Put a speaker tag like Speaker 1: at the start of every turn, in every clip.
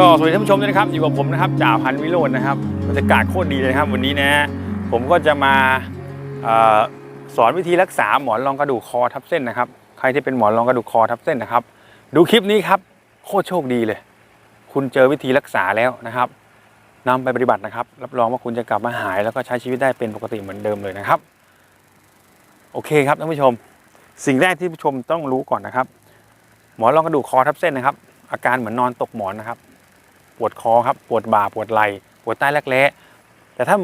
Speaker 1: ก็สวัสดีท่านผู้ชมด้วยนะครับ อยู่กับผมนะครับจ่าพันวิโรจน์นะครับบรรยากาศโคตรดีเลยนะครับ วันนี้นะผมก็จะมาออสอนวิธีรักษาหมอนรองกระดูกคอทับเส้นนะครับ ใครที่เป็นหมอนรองกระดูกคอทับเส้นนะครับ ดูคลิปนี้ครับโคตรโชคดีเลย คุณเจอวิธีรักษาแล้วนะครับนำไปปฏิบัตินะครับ รับรองว่าคุณจะกลับมาหายแล้วก็ใช้ชีวิตได้เป็นปกติเหมือนเดิมเลยนะครับ โอเคครับท่านผู้ชม สิ่งแรกที่ผู้ชมต้องรู้ก่อนนะครับ หมอนรองกระดูกคอทับเส้นนะครับ อาการเหมือนนอนตกหมอนนะครับ ปวดคอครับปวดบ่าปวดไหล่ปวดใต้รักแร้แต่ถ้า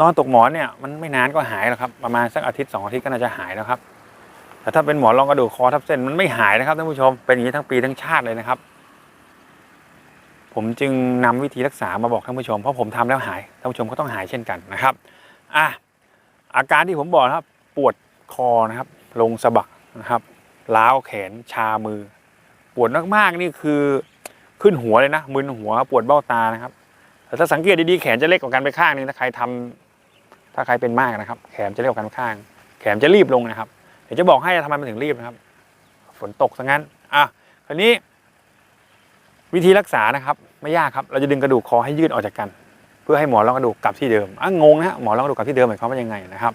Speaker 1: นอนตกหมอนเนี่ยมันไม่นานก็หายแล้วครับประมาณสักอาทิตย์สองอาทิตย์ก็น่าจะหายแล้วครับแต่ถ้าเป็นหมอนรองกระดูกคอทับเส้นมันไม่หายนะครับท่านผู้ชมเป็นอย่างนี้ทั้งปีทั้งชาติเลยนะครับ ผมจึงนำวิธีรักษามาบอกท่านผู้ชมเพราะผมทำแล้วหายท่านผู้ชมก็ต้องหายเช่นกันนะครับอะอาการที่ผมบอกนะครับ ปวดคอนะครับ ลงสะบักนะครับล้าวแขนชามือ ปวดมากๆนี่คือ ขึ้นหัวเลยนะมึนหัวปวดเบ้าตานะครับแต่ถ้าสังเกตดีๆแขนจะเล็กกว่ากันไปข้างนึงถ้าใครทำถ้าใครเป็นมากนะครับ แขนจะเล็กกว่ากันข้าง แขนจะรีบลงนะครับเดี๋ยวจะบอกให้ทำไมมันถึงรีบนะครับ ฝนตกซะงั้นอะคราวนี้ วิธีรักษานะครับ ไม่ยากครับ เราจะดึงกระดูกคอให้ยืดออกจากกัน เพื่อให้หมอนรองกระดูกกลับที่เดิมอะงงนะฮะหมอนรองกระดูกกลับที่เดิมหมายความว่ายังไงนะครับ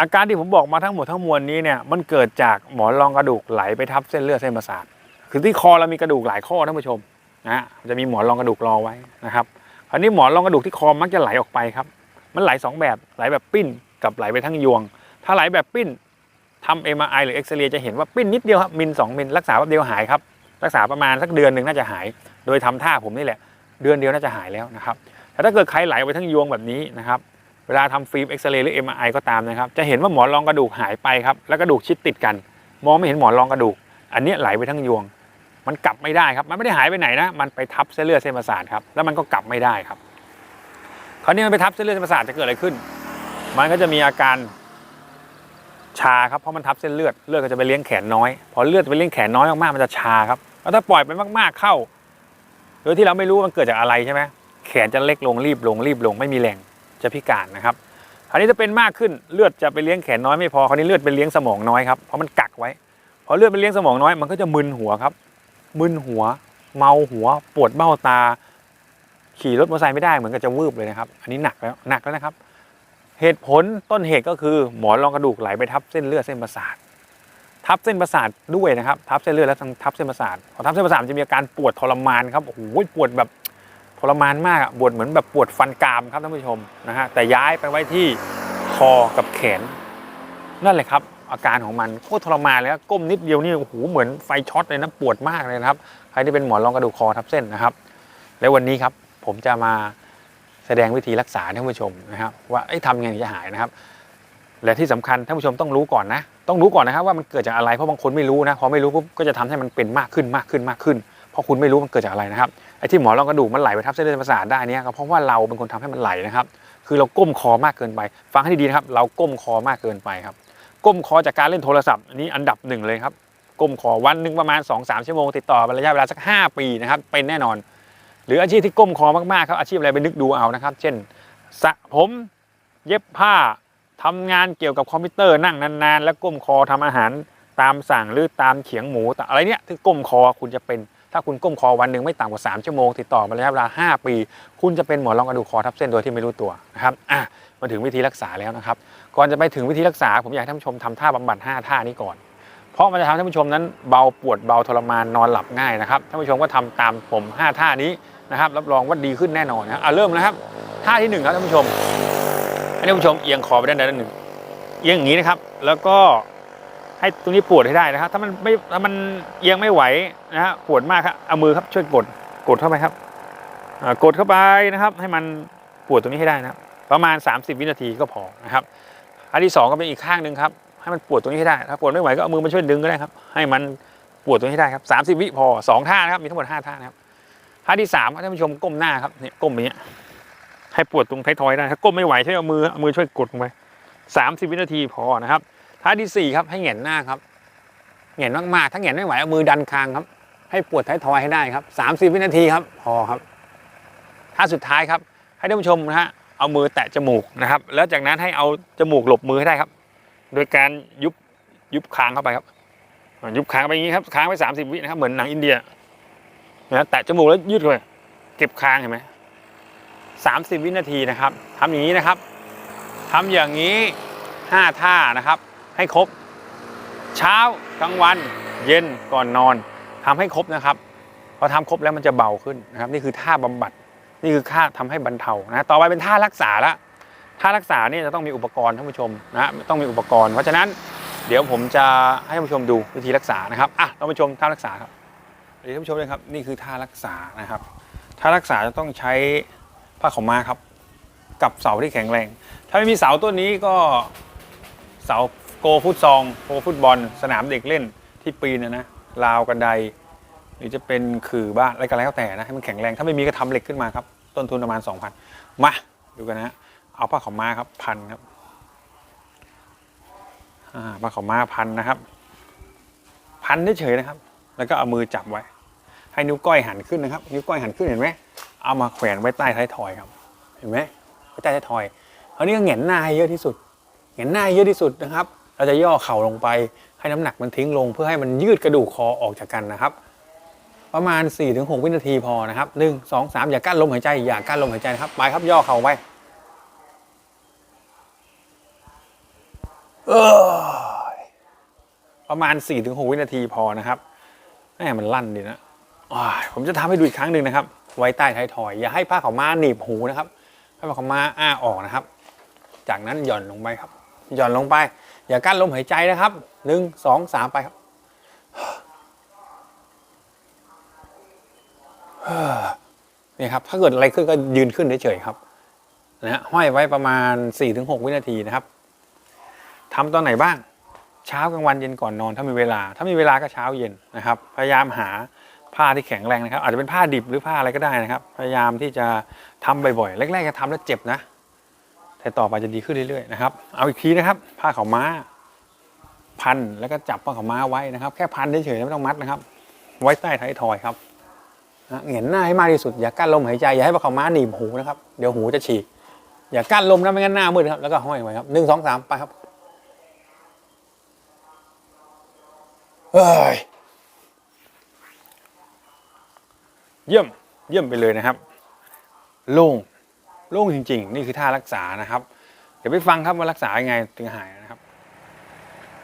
Speaker 1: อาการที่ผมบอกมาทั้งหมดทั้งมวลนี้เนี่ยมันเกิดจากหมอนรองกระดูกไหลไปทับเส้นเลือดเส้นประสาท คือที่คอเรามีกระดูกหลายข้อท่านผู้ชมนะฮะจะมีหมอนรองกระดูกรอไว้นะครับคราวนี้หมอนรองกระดูกที่คอมักจะไหลออกไปครับ มันไหลสองแบบไหลแบบปิ้นกับไหลไปทั้งยวง ถ้าไหลแบบปิ้นทำเอ็มไอหรือเอ็กซเรย์จะเห็นว่าปิ้นนิดเดียวครับมิลสองมิลรักษาแป๊บเดียวหายครับรักษาประมาณสักเดือนหนึ่งน่าจะหาย โดยทำท่าผมนี่แหละ เดือนเดียวน่าจะหายแล้วนะครับแต่ถ้าเกิดใครไหลไปทั้งยวงแบบนี้นะครับเวลาทำฟิล์มเอ็กซเรย์หรือ MRI ก็ตามนะครับ จะเห็นว่าหมอนรองกระดูกหายไปครับ แล้วกระดูกชิดติดกัน มองไม่เห็นหมอนรองกระดูก อันนี้ไหลไปทั้งยวง มันกลับไม่ได้ครับ มันไม่ได้หายไปไหนนะ มันไปทับเส้นเลือดเส้นประสาทครับ แล้วมันก็กลับไม่ได้ครับ คราวนี้มันไปทับเส้นเลือดเส้นประสาทจะเกิดอะไรขึ้น มันก็จะมีอาการชาครับ เพราะมันทับเส้นเลือด เลือดก็จะไปเลี้ยงแขนน้อย พอเลือดไปเลี้ยงแขนน้อยมากๆ มันจะชาครับ แล้วถ้าปล่อยไปมากๆเข้า โดยที่เราไม่รู้ว่ามันเกิดจากอะไรใช่ไหมแขนจะเล็กลงรีบลงรีบลงไม่มีแรงจะพิการนะครับคราวนี้จะเป็นมากขึ้นเลือดจะไปเลี้ยงแขนน้อยไม่พอคราวนี้เลือดไปเลี้ยงสมองน้อยครับเพราะมันกักไว้พอเลือดไปเลี้ยงสมองน้อยมันก็จะมึนหัวครับ มึนหัว เมาหัว ปวดเบ้าตา ขี่รถมอเตอร์ไซค์ไม่ได้เหมือนกับจะวืบเลยนะครับ อันนี้หนักแล้วหนักแล้วนะครับ เหตุผลต้นเหตุก็คือหมอนรองกระดูกไหลไปทับเส้นเลือดเส้นประสาททับเส้นประสาทด้วยนะครับ ทับเส้นเลือดแล้วทับเส้นประสาทพอทับเส้นประสาทจะมีอาการปวดทรมานครับโอ้โหปวดแบบทรมานมากปวดเหมือนแบบปวดฟันกรามครับท่านผู้ชมนะฮะแต่ย้ายไปไว้ที่คอกับแขนนั่นแหละครับ อาการของมันโคตรทรมานเลยก้มนิดเดียวนี่โอ้โหเหมือนไฟช็อตเลยนะปวดมากเลยนะครับใครที่เป็นหมอนรองกระดูกคอทับเส้นนะครับ และวันนี้ครับผมจะมาแสดงวิธีรักษาท่านผู้ชมนะครับ ว่าไอ้ทำยังไงถึงจะหายนะครับ และที่สำคัญท่านผู้ชมต้องรู้ก่อนนะ ต้องรู้ก่อนนะครับว่ามันเกิดจากอะไรเพราะบางคนไม่รู้นะพอไม่รู้ปุ๊บก็จะทำให้มันเป็นมากขึ้นมากขึ้นมากขึ้น เพราะคุณไม่รู้มันเกิดจากอะไรนะครับไอ้ที่หมอนรองกระดูกมันไหลไปทับเส้นเลือดประสาทได้นี่ก็เพราะว่าเราเป็นคนทำให้มันไหลนะครับ คือเราก้มคอมากเกินไป ฟังให้ดีๆนะครับ เราก้มคอมากเกินไปครับ ก้มคอจากการเล่นโทรศัพท์อันนี้อันดับหนึ่งเลยครับก้มคอวันหนึ่งประมาณ 2-3 ชั่วโมงติดต่อเป็นระยะเวลาสัก 5 ปีนะครับเป็นแน่นอน หรืออาชีพที่ก้มคอมากๆครับอาชีพอะไรไปนึกดูเอานะครับ เช่นสระผมเย็บผ้าทำงานเกี่ยวกับคอมพิวเตอร์นั่งนานๆ แล้วก้มคอทำอาหารตามสั่งหรือตามเขียงหมูแต่อะไรเนี่ยที่ก้มคอคุณจะเป็น ถ้าคุณก้มคอวันหนึ่งไม่ต่ำกว่า 3 ชั่วโมง ติดต่อมาระยะเวลา 5 ปี คุณจะเป็นหมอนรองกระดูกคอทับเส้นโดยที่ไม่รู้ตัวนะครับอะมาถึงวิธีรักษาแล้วนะครับ ก่อนจะไปถึงวิธีรักษา ผมอยากให้ท่านผู้ชมทำท่าบำบัด 5 ท่านี้ก่อน เพราะมันจะทำให้ท่านผู้ชมนั้นเบาปวดเบาทรมานนอนหลับง่ายนะครับท่านผู้ชมก็ทำตามผม 5 ท่านี้นะครับรับรองว่าดีขึ้นแน่นอนนะอะเริ่มนะครับ ท่าที่หนึ่งครับท่านผู้ชมให้ท่านผู้ชมเอียงคอไปด้านใดด้านหนึ่งเอียงอย่างนี้นะครับ แล้วก็ ให้ตรงนี้ปวดให้ได้นะครับ ถ้ามันไม่ถ้ามันเอียงไม่ไหวนะฮะปวดมากครับเอามือครับช่วยกดกดเข้าไปครับกดเข้าไปนะครับ ให้มันปวดตรงนี้ให้ได้นะประมาณ 30 วินาทีก็พอนะครับอันที่สองก็เป็นอีกข้างหนึ่งครับให้มันปวดตรงนี้ให้ได้ถ้าปวดไม่ไหวก็เอามือมาช่วยดึงก็ได้ครับ ให้มันปวดตรงนี้ให้ได้ครับ30วิพอสองท่านะครับมีทั้งหมด5ท่านะครับท่าที่สามท่านผู้ชมก้มหน้าครับเนี่ยก้มอย่างเงี้ยให้ปวดตรงท้ายทอยได้ถ้าก้มไม่ไหวใช้เอามือเอามือช่วยกดลงไป30วินาทีพอนะครับ ท่าที่สี่ครับให้เหงนหน้าครับเหงนมากๆถ้าเหงนไม่ไหวเอามือดันคางครับ ให้ปวดท้ายทอยให้ได้ครับ30วินาทีครับพอครับท่าสุดท้ายครับ ให้ท่านผู้ชมนะฮะเอามือแตะจมูกนะครับ แล้วจากนั้นให้เอาจมูกหลบมือให้ได้ครับ โดยการยุบยุบคางเข้าไปครับ ยุบคางไปอย่างนี้ครับคางไป 30 วินะครับเหมือนหนังอินเดียนะแตะจมูกแล้วยืดเลยเก็บคางเห็นไหมสามสิบวินาทีนะครับทำอย่างนี้นะครับทำอย่างนี้ห้าท่านะครับ ให้ครบ เช้ากลางวัน เย็นก่อนนอนทำให้ครบนะครับพอทำครบแล้วมันจะเบาขึ้นนะครับนี่คือท่าบำบัดนี่คือท่าทำให้บรรเทานะต่อไปเป็นท่ารักษาละท่ารักษาเนี่ยจะต้องมีอุปกรณ์ท่านผู้ชมนะต้องมีอุปกรณ์ เพราะฉะนั้นเดี๋ยวผมจะให้ท่านผู้ชมดูวิธีรักษานะครับอะท่านผู้ชมท่ารักษาครับเดี๋ยวท่านผู้ชมเลยครับนี่คือท่ารักษานะครับท่ารักษาจะต้องใช้ผ้าขาวม้าครับ กับเสาที่แข็งแรง ถ้าไม่มีเสาต้นนี้ก็เสา โกฟุตซองโกฟุตบอล สนามเด็กเล่นที่ปีนนะนะราวกันได หรือจะเป็นขื่อบ้านอะไรก็แล้วแต่นะให้มันแข็งแรงถ้าไม่มีก็ทำเหล็กขึ้นมาครับ ต้นทุนประมาณ 2,000 มาดูกันนะฮะเอาผ้าขาวม้าครับพันครับอ่าผ้าขาวม้าพันนะครับ พันเฉยๆนะครับ แล้วก็เอามือจับไว้ ให้นิ้วก้อยหันขึ้นนะครับ นิ้วก้อยหันขึ้นเห็นไหมเอามาแขวนไว้ใต้ท้ายทอยครับ เห็นไหมไว้ใต้ท้ายทอยคราวนี้ก็เหงนหน้าให้เยอะที่สุด เหงนหน้าให้เยอะที่สุดนะครับ เราจะย่อเข่าลงไปให้น้ำหนักมันทิ้งลง เพื่อให้มันยืดกระดูกคอออกจากกันนะครับ ประมาณ 4-6 วินาทีพอนะครับ1 2 3อย่ากั้นลมหายใจอย่ากั้นลมหายใจนะครับไปครับย่อเข่าไปประมาณ 4-6 วินาทีพอนะครับแม่มันลั่นดีนะผมจะทำให้ดูอีกครั้งหนึ่งนะครับ ไว้ใต้ท้ายทอย อย่าให้ผ้าขาวม้าหนีบหูนะครับให้ผ้าขาวม้าอ้าออกนะครับ จากนั้นหย่อนลงไปครับ หย่อนลงไป อย่ากั้นลมหายใจนะครับหนึ่งสองสามไปครับนี่ครับ ถ้าเกิดอะไรขึ้นก็ยืนขึ้นเฉยๆครับนะฮะห้อยไว้ประมาณ 4-6 วินาทีนะครับทำตอนไหนบ้าง เช้ากลางวันเย็นก่อนนอน ถ้ามีเวลา ถ้ามีเวลาก็เช้าเย็นนะครับ พยายามหาผ้าที่แข็งแรงนะครับ อาจจะเป็นผ้าดิบหรือผ้าอะไรก็ได้นะครับ พยายามที่จะทำบ่อยๆแรกๆจะทำแล้วเจ็บนะ แต่ต่อไปจะดีขึ้นเรื่อยๆนะครับ เอาอีกทีนะครับ ผ้าขาวม้า พันแล้วก็จับผ้าขาวม้าไว้นะครับ แค่พันเฉยๆไม่ต้องมัดนะครับ ไว้ใต้ท้ายทอยครับนะเหงียนหน้าให้มากที่สุด อย่ากั้นลมหายใจ อย่าให้ปลาเขาม้าหนีบหูนะครับ เดี๋ยวหูจะฉีก อย่ากั้นลมนะไม่งั้นหน้ามืดครับ แล้วก็ห้อยไว้ครับหนึ่งสองสามไปครับ เฮ้ย เยี่ยม เยี่ยมไปเลยนะครับ โล่ง โล่งจริง ๆ นี่คือท่ารักษานะครับ เดี๋ยวไปฟังครับว่ารักษายังไงถึงหายนะครับ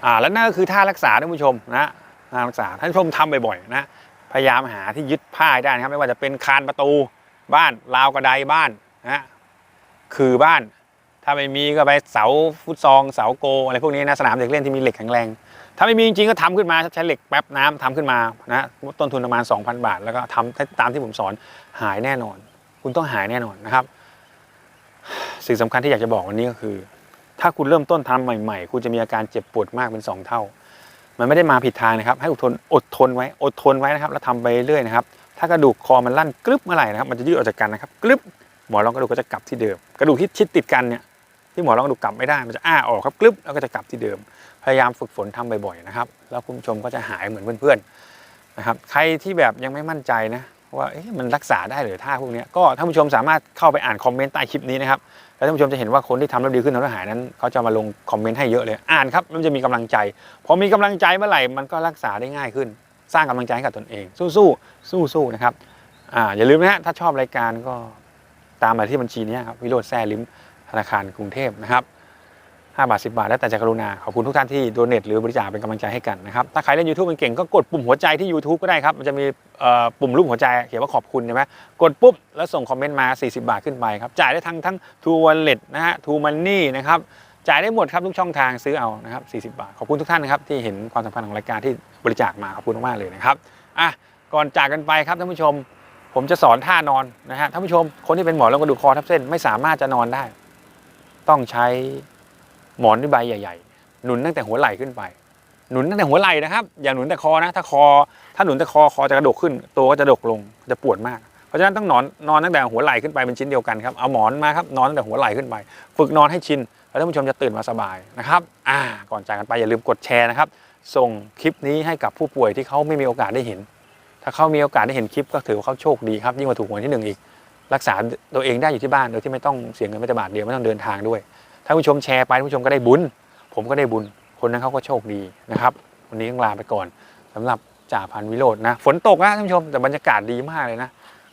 Speaker 1: อ่าแล้วนั่นก็คือท่ารักษาท่านผู้ชมนะท่ารักษาท่านผู้ชมทำบ่อยๆนะพยายามหาที่ยึดผ้าให้ได้นะครับ ไม่ว่าจะเป็นคานประตูบ้านราวกระไดบ้านนะคือบ้าน ถ้าไม่มีก็ไปเสาฟุตซอง เสาโกอะไรพวกนี้นะสนามเด็กเล่นที่มีเหล็กแข็งแรง ถ้าไม่มีจริงๆก็ทำขึ้นมาใช้เหล็กแป๊บน้ำทำขึ้นมานะต้นทุนประมาณ 2,000 บาท แล้วก็ทำตามที่ผมสอนหายแน่นอน คุณต้องหายแน่นอนนะครับ สิ่งสำคัญที่อยากจะบอกวันนี้ก็คือ ถ้าคุณเริ่มต้นทำใหม่ๆ คุณจะมีอาการเจ็บปวดมากเป็นสองเท่า มันไม่ได้มาผิดทางนะครับ ให้อดทนอดทนไว้อดทนไว้นะครับ แล้วทำไปเรื่อยนะครับ ถ้ากระดูกคอมันลั่นกรึบเมื่อไหร่นะครับ มันจะยืดออกจากกันนะครับกรึบหมอรองกระดูกก็จะกลับที่เดิม กระดูกที่ชิดติดกันเนี่ยที่หมอรองกระดูกกลับไม่ได้ มันจะอ้าออกครับกรึบแล้วก็จะกลับที่เดิม พยายามฝึกฝนทำบ่อยๆนะครับ แล้วคุณผู้ชมก็จะหายเหมือนเพื่อนๆนะครับ ใครที่แบบยังไม่มั่นใจนะ ว่ามันรักษาได้หรือท่าพวกนี้ก็ท่านผู้ชมสามารถเข้าไปอ่านคอมเมนต์ใต้คลิปนี้นะครับแล้วท่านผู้ชมจะเห็นว่าคนที่ทำแล้วดีขึ้นทำแล้วหายนั้นเขาจะมาลงคอมเมนต์ให้เยอะเลยอ่านครับมันจะมีกำลังใจพอมีกำลังใจเมื่อไหร่มันก็รักษาได้ง่ายขึ้น สร้างกำลังใจให้กับตนเอง สู้ๆสู้ๆนะครับอ่าอย่าลืมนะฮะถ้าชอบรายการก็ตามมาที่บัญชีนี้ครับวิโรจน์แซ่ลิมธนาคารกรุงเทพนะครับ 5 บาท 10 บาท แล้วแต่จะกรุณา ขอบคุณทุกท่านที่โดเนทหรือบริจาคเป็นกำลังใจให้กันนะครับ ถ้าใครเล่น YouTube เป็นเก่งก็กดปุ่มหัวใจที่ YouTube ก็ได้ครับ มันจะมีปุ่มรูปหัวใจเขียนว่าขอบคุณใช่ไหมกดปุ๊บ แล้วส่งคอมเมนต์มา 40 บาทขึ้นไปครับ จ่ายได้ทั้งทั้ง True Wallet นะฮะ True Money นะครับ จ่ายได้หมดครับทุกช่องทางซื้อเอานะครับ 40 บาท ขอบคุณทุกท่านนะครับที่เห็นความสำคัญของรายการที่บริจาคมา ขอบคุณมากเลยนะครับอะก่อนจากกันไปครับท่านผู้ชม ผมจะสอนท่านอนนะฮะท่านผู้ชมคนที่เป็นหมอนรองกระดูกคอทับเส้นไม่สามารถจะนอนได้ ต้องใช้ หมอนด้วยใบใหญ่ๆ หนุนตั้งแต่หัวไหล่ขึ้นไป หนุนตั้งแต่หัวไหล่นะครับ อย่าหนุนแต่คอนะ ถ้าคอ ถ้าหนุนแต่คอคอจะกระดกขึ้น ตัวก็จะดกลง จะปวดมาก เพราะฉะนั้นต้องนอนนอนตั้งแต่หัวไหล่ขึ้นไปเป็นชิ้นเดียวกันครับ เอาหมอนมาครับนอนตั้งแต่หัวไหล่ขึ้นไป ฝึกนอนให้ชิน แล้วท่านผู้ชมจะตื่นมาสบายนะครับ อ่า ก่อนจากกันไปอย่าลืมกดแชร์นะครับ ส่งคลิปนี้ให้กับผู้ป่วยที่เขาไม่มีโอกาสได้เห็น ถ้าเขามีโอกาสได้เห็นคลิปก็ถือว่าเขาโชคดีครับ ยิ่งกว่าถูกหวยที่หนึ่งอีก รักษาตัวเองได้อยู่ที่บ้านโดยที่ไม่ต้องเสียเงินไม่แต่บาทเดียวไม่ต้องเดินทางด้วย ถ้าผู้ชมแชร์ไปท่านผู้ชมก็ได้บุญ ผมก็ได้บุญ คนนั้นเขาก็โชคดีนะครับ วันนี้ต้องลาไปก่อนสำหรับจ่าพันวิโรจน์นะ ฝนตกนะท่านผู้ชมแต่บรรยากาศดีมากเลยนะ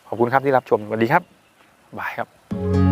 Speaker 1: ขอบคุณครับที่รับชมสวัสดีครับบายครับ